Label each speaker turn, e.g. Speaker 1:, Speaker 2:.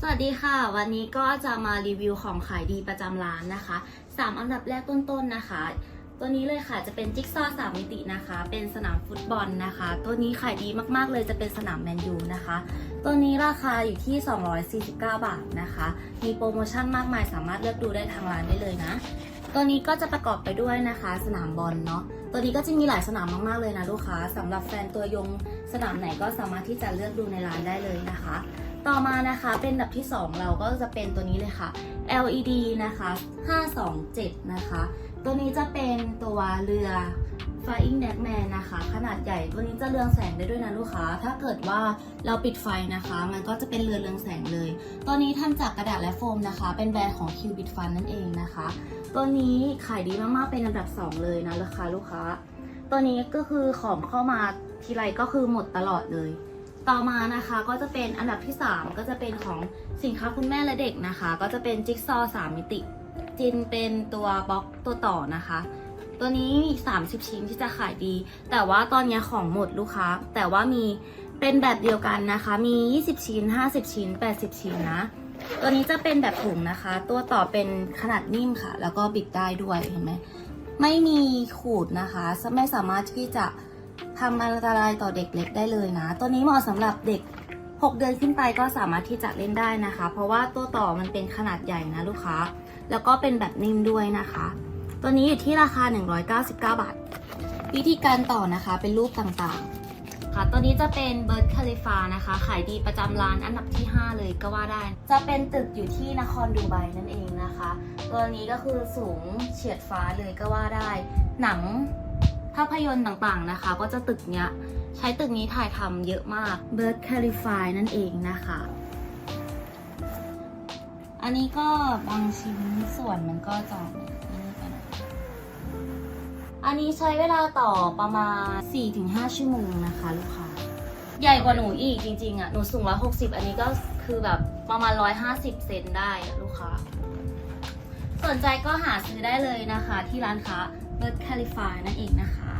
Speaker 1: สวัสดีค่ะ วันนี้ก็จะมารีวิวของขายดีประจำร้านนะคะ 3 อันดับแรกต้นๆนะคะ ตัวนี้เลยค่ะจะเป็นจิ๊กซอว์สามมิตินะคะ เป็นสนามฟุตบอลนะคะ ตัวนี้ขายดีมากๆเลยจะเป็นสนามแมนยูนะคะ ตัวนี้ราคาอยู่ที่ 249 บาทนะคะ มีโปรโมชั่นมากมายสามารถเลือกดูได้ทางร้านได้เลยนะ ตัวนี้ก็จะประกอบไปด้วยนะคะ สนามบอลเนาะ ตัวนี้ก็จะมีหลายสนามมากๆเลยนะลูกค้าสำหรับแฟนตัวยงสนามไหนก็สามารถที่จะเลือกดูในร้านได้เลยนะคะ ต่อมานะคะเป็นอันดับที่ 2 เราก็จะเป็นตัวนี้เลยค่ะ LED นะคะ 527 นะคะ ตัวนี้จะเป็นตัวเรือ Flying Duckman นะคะ ขนาดใหญ่ตัวนี้จะเรืองแสงได้ด้วยนะลูกค้า ถ้าเกิดว่าเราปิดไฟนะคะ มันก็จะเป็นเรือเรืองแสงเลย ตัวนี้ทำจากกระดาษและโฟมนะคะ เป็นแบรนด์ของ Cubit Fun นั่นเองนะคะ ตัวนี้ขายดีมากๆ เป็นอันดับ 2 เลยนะราคาลูกค้า ตัวนี้ก็คือของเข้ามาทีไรก็คือหมดตลอดเลย ต่อมานะคะก็จะเป็นอันดับที่ 3 ก็จะเป็นของสินค้าคุณแม่และเด็กนะคะ ก็จะเป็นจิ๊กซอว์3มิติจินเป็นตัวบล็อกตัวต่อนะคะ ตัวนี้มี30 ชิ้นที่จะขายดี แต่ว่าตอนนี้ของหมดลูกค้า แต่ว่ามีเป็นแบบเดียวกันนะคะ มี 20 ชิ้น 50 ชิ้น 80 ชิ้นนะ ตัวนี้จะเป็นแบบถุงนะคะ ตัวต่อเป็นขนาดนิ่มค่ะ แล้วก็บิดได้ด้วยเห็นไหม ไม่มีขูดนะคะ ไม่สามารถที่จะทำอันตรายต่อเด็กเล็กได้เลยนะ ตัวนี้เหมาะสำหรับเด็ก 6 เดือนขึ้นไปก็สามารถที่จะเล่นได้นะคะ เพราะว่าตัวต่อมันเป็นขนาดใหญ่นะลูกค้า แล้วก็เป็นแบบนิ่มด้วยนะคะ ตัวนี้อยู่ที่ราคา 199 บาท วิธีการต่อนะคะเป็นรูปต่างๆ ค่ะ ตัวนี้จะเป็นเบิร์ดคาลิฟานะคะ ขายดีประจำร้านอันดับที่ 5 เลยก็ว่าได้ จะเป็นตึกอยู่ที่นครดูไบนั่นเองนะคะ ตัวนี้ก็คือสูงเฉียดฟ้าเลยก็ว่าได้ หนังภาพยนตร์ต่างๆนะคะ ก็จะตึกเนี้ยใช้ตึกนี้ถ่ายทำเยอะมาก Bird c a l i f y นั่นเองนะคะอันนี้ก็บางชิ้นส่วนมันก็จ่อ อันนี้ใช้เวลาต่อประมาณ 4-5 ชั่วโมงนะคะลูกค้า ใหญ่กว่าหนูอีกจริงๆอะ หนูสูง 160 อันนี้ก็คือแบบประมาณ 150 เซนได้ลูกค้า สนใจก็หาซื้อได้เลยนะคะ ที่ร้านค้าเบิร์ดแคลิฟายนั่นเองนะคะ